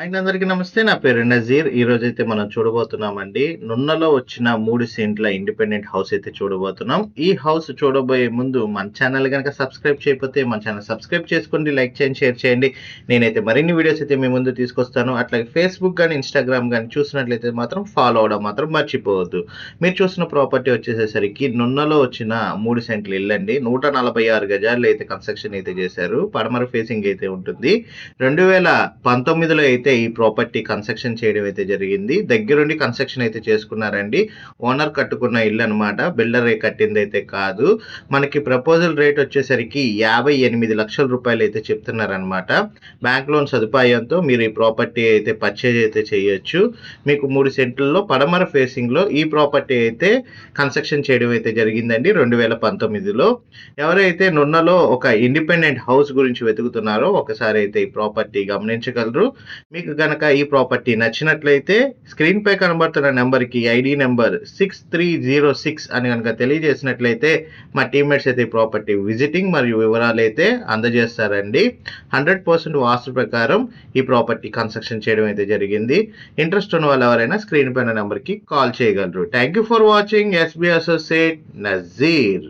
ఆయన అందరికీ నమస్తే నా పేరు నజీర్. ఈ రోజు అయితే మనం చూడబోతున్నామండి. నున్నలో వచ్చిన మూడు సెంట్ల ఇండిపెండెంట్ హౌస్ అయితే చూడబోతున్నాం. ఈ హౌస్ చూడబోయే ముందు మన ఛానల్ కనుక సబ్స్క్రైబ్ చేయకపోతే మన ఛానల్ సబ్స్క్రైబ్ చేసుకోండి లైక్ చేయండి షేర్ చేయండి. నేనైతే మరిన్ని వీడియోస్ అయితే మీ ముందు తీసుకొస్తాను. అట్లాగే ఫేస్బుక్ కానీ ఇన్స్టాగ్రామ్ కానీ చూసినట్లయితే మాత్రం ఫాలో అవడం మాత్రం మర్చిపోవద్దు. మీరు చూసిన ప్రాపర్టీ వచ్చేసేసరికి నున్నలో వచ్చిన మూడు సెంట్లు ఇల్లండి నూట నలభై ఆరు గజాలు అయితే కన్స్ట్రక్షన్ అయితే చేశారు. పడమర ఫేసింగ్ అయితే ఉంటుంది. రెండు వేల పంతొమ్మిదిలో అయితే అయితే ఈ ప్రాపర్టీ కన్స్ట్రక్షన్ చేయడం అయితే జరిగింది. దగ్గరుండి కన్స్ట్రక్షన్ అయితే చేసుకున్నారండి. ఓనర్ కట్టుకున్న ఇల్లు అనమాట బిల్డర్ కట్టింది అయితే కాదు. మనకి ప్రపోజల్ రేట్ వచ్చేసరికి యాభై ఎనిమిది లక్షల రూపాయలు అయితే చెప్తున్నారనమాట బ్యాంక్ లోన్ సదుపాయంతో మీరు ఈ ప్రాపర్టీ అయితే పర్చేజ్ అయితే చేయొచ్చు. మీకు మూడు సెంట్లలో పడమర ఫేసింగ్లో ఈ ప్రాపర్టీ అయితే కన్స్ట్రక్షన్ చేయడం అయితే జరిగిందండి రెండు వేల పంతొమ్మిదిలో. ఎవరైతే నున్నలో ఒక ఇండిపెండెంట్ హౌస్ గురించి వెతుకుతున్నారో ఒకసారి అయితే ఈ ప్రాపర్టీ గమనించగలరు. మీకు గనక ఈ ప్రాపర్టీ నచ్చినట్లయితే స్క్రీన్ పై కనబడుతున్న నెంబర్కి ID number six three zero six అని కనుక తెలియజేసినట్లయితే మా టీమ్మేట్స్ అయితే ఈ ప్రాపర్టీ విజిటింగ్ మరియు వివరాలు అయితే అందజేస్తారండి. హండ్రెడ్ పర్సెంట్ వాస్తు ప్రకారం ఈ ప్రాపర్టీ కన్స్ట్రక్షన్ చేయడం అయితే జరిగింది. ఇంట్రెస్ట్ ఉన్న వాళ్ళు ఎవరైనా స్క్రీన్ పైన నెంబర్కి కాల్ చేయగలరు. Thank you for watching. SB associate Nazir.